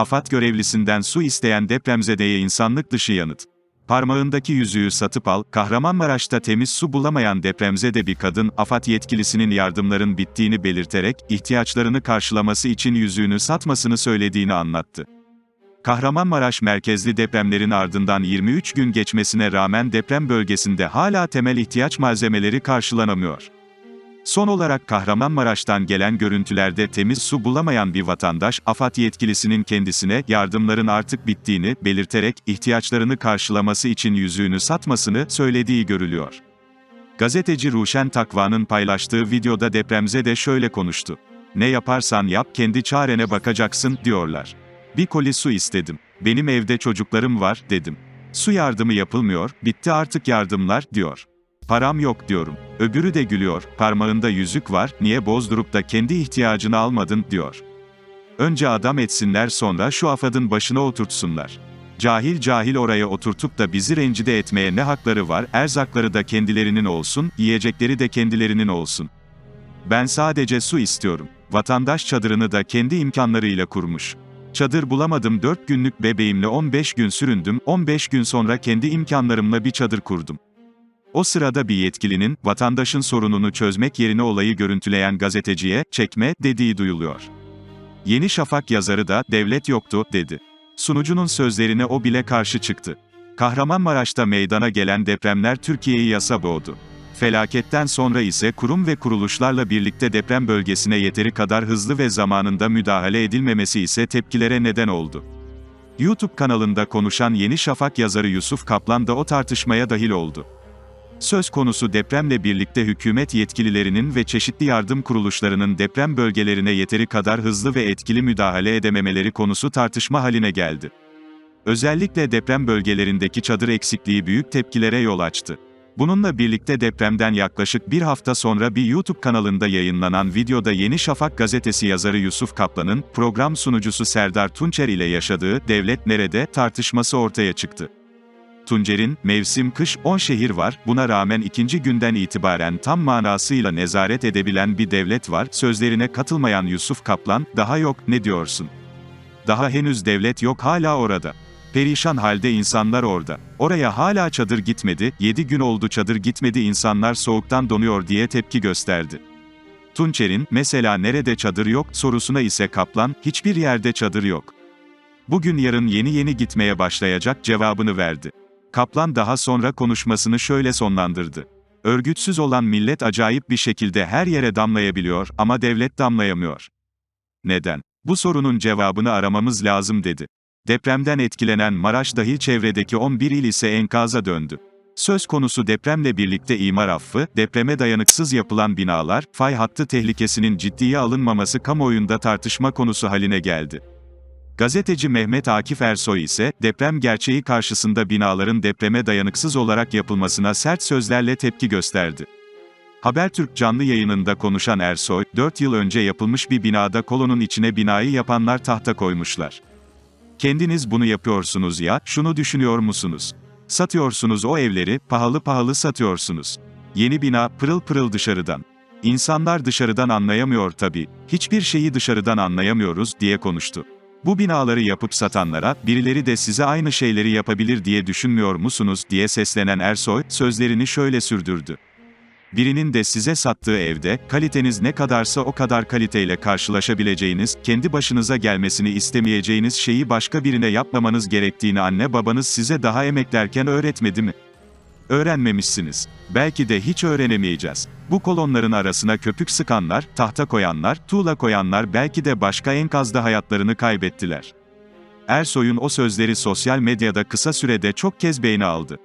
AFAD görevlisinden su isteyen depremzedeye insanlık dışı yanıt. Parmağındaki yüzüğü satıp al, Kahramanmaraş'ta temiz su bulamayan depremzede bir kadın, AFAD yetkilisinin yardımların bittiğini belirterek, ihtiyaçlarını karşılaması için yüzüğünü satmasını söylediğini anlattı. Kahramanmaraş merkezli depremlerin ardından 23 gün geçmesine rağmen deprem bölgesinde hala temel ihtiyaç malzemeleri karşılanamıyor. Son olarak Kahramanmaraş'tan gelen görüntülerde temiz su bulamayan bir vatandaş, AFAD yetkilisinin kendisine yardımların artık bittiğini belirterek ihtiyaçlarını karşılaması için yüzüğünü satmasını söylediği görülüyor. Gazeteci Ruşen Takva'nın paylaştığı videoda depremzede şöyle konuştu. Ne yaparsan yap kendi çarene bakacaksın diyorlar. Bir koli su istedim. Benim evde çocuklarım var dedim. Su yardımı yapılmıyor, bitti artık yardımlar diyor. Param yok diyorum. Öbürü de gülüyor, parmağında yüzük var, niye bozdurup da kendi ihtiyacını almadın, diyor. Önce adam etsinler sonra şu afadın başına oturtsunlar. Cahil cahil oraya oturtup da bizi rencide etmeye ne hakları var, erzakları da kendilerinin olsun, yiyecekleri de kendilerinin olsun. Ben sadece su istiyorum. Vatandaş çadırını da kendi imkanlarıyla kurmuş. Çadır bulamadım 4 günlük bebeğimle 15 gün süründüm, 15 gün sonra kendi imkanlarımla bir çadır kurdum. O sırada bir yetkilinin, vatandaşın sorununu çözmek yerine olayı görüntüleyen gazeteciye, çekme, dediği duyuluyor. Yeni Şafak yazarı da, devlet yoktu, dedi. Sunucunun sözlerine o bile karşı çıktı. Kahramanmaraş'ta meydana gelen depremler Türkiye'yi yasa boğdu. Felaketten sonra ise kurum ve kuruluşlarla birlikte deprem bölgesine yeteri kadar hızlı ve zamanında müdahale edilmemesi ise tepkilere neden oldu. YouTube kanalında konuşan Yeni Şafak yazarı Yusuf Kaplan da o tartışmaya dahil oldu. Söz konusu depremle birlikte hükümet yetkililerinin ve çeşitli yardım kuruluşlarının deprem bölgelerine yeteri kadar hızlı ve etkili müdahale edememeleri konusu tartışma haline geldi. Özellikle deprem bölgelerindeki çadır eksikliği büyük tepkilere yol açtı. Bununla birlikte depremden yaklaşık bir hafta sonra bir YouTube kanalında yayınlanan videoda Yeni Şafak gazetesi yazarı Yusuf Kaplan'ın, program sunucusu Serdar Tunçer ile yaşadığı "Devlet Nerede?" tartışması ortaya çıktı. Tuncer'in, mevsim kış, 10 şehir var, buna rağmen ikinci günden itibaren tam manasıyla nezaret edebilen bir devlet var, sözlerine katılmayan Yusuf Kaplan, daha yok, ne diyorsun? Daha henüz devlet yok hala orada. Perişan halde insanlar orada. Oraya hala çadır gitmedi, 7 gün oldu çadır gitmedi insanlar soğuktan donuyor diye tepki gösterdi. Tunçer'in, mesela nerede çadır yok, sorusuna ise Kaplan, hiçbir yerde çadır yok. Bugün yarın yeni yeni gitmeye başlayacak cevabını verdi. Kaplan daha sonra konuşmasını şöyle sonlandırdı. Örgütsüz olan millet acayip bir şekilde her yere damlayabiliyor ama devlet damlayamıyor. Neden? Bu sorunun cevabını aramamız lazım dedi. Depremden etkilenen Maraş dahil çevredeki 11 il ise enkaza döndü. Söz konusu depremle birlikte imar affı, depreme dayanıksız yapılan binalar, fay hattı tehlikesinin ciddiye alınmaması kamuoyunda tartışma konusu haline geldi. Gazeteci Mehmet Akif Ersoy ise, deprem gerçeği karşısında binaların depreme dayanıksız olarak yapılmasına sert sözlerle tepki gösterdi. Habertürk canlı yayınında konuşan Ersoy, 4 yıl önce yapılmış bir binada kolonun içine binayı yapanlar tahta koymuşlar. Kendiniz bunu yapıyorsunuz ya, şunu düşünüyor musunuz? Satıyorsunuz o evleri, pahalı pahalı satıyorsunuz. Yeni bina, pırıl pırıl dışarıdan. İnsanlar dışarıdan anlayamıyor tabii, hiçbir şeyi dışarıdan anlayamıyoruz, diye konuştu. Bu binaları yapıp satanlara, birileri de size aynı şeyleri yapabilir diye düşünmüyor musunuz, diye seslenen Ersoy, sözlerini şöyle sürdürdü. Birinin de size sattığı evde, kaliteniz ne kadarsa o kadar kaliteyle karşılaşabileceğiniz, kendi başınıza gelmesini istemeyeceğiniz şeyi başka birine yapmamanız gerektiğini anne babanız size daha emeklerken öğretmedi mi? Öğrenmemişsiniz. Belki de hiç öğrenemeyeceğiz. Bu kolonların arasına köpük sıkanlar, tahta koyanlar, tuğla koyanlar belki de başka enkazda hayatlarını kaybettiler. Ersoy'un o sözleri sosyal medyada kısa sürede çok kez beğeni aldı.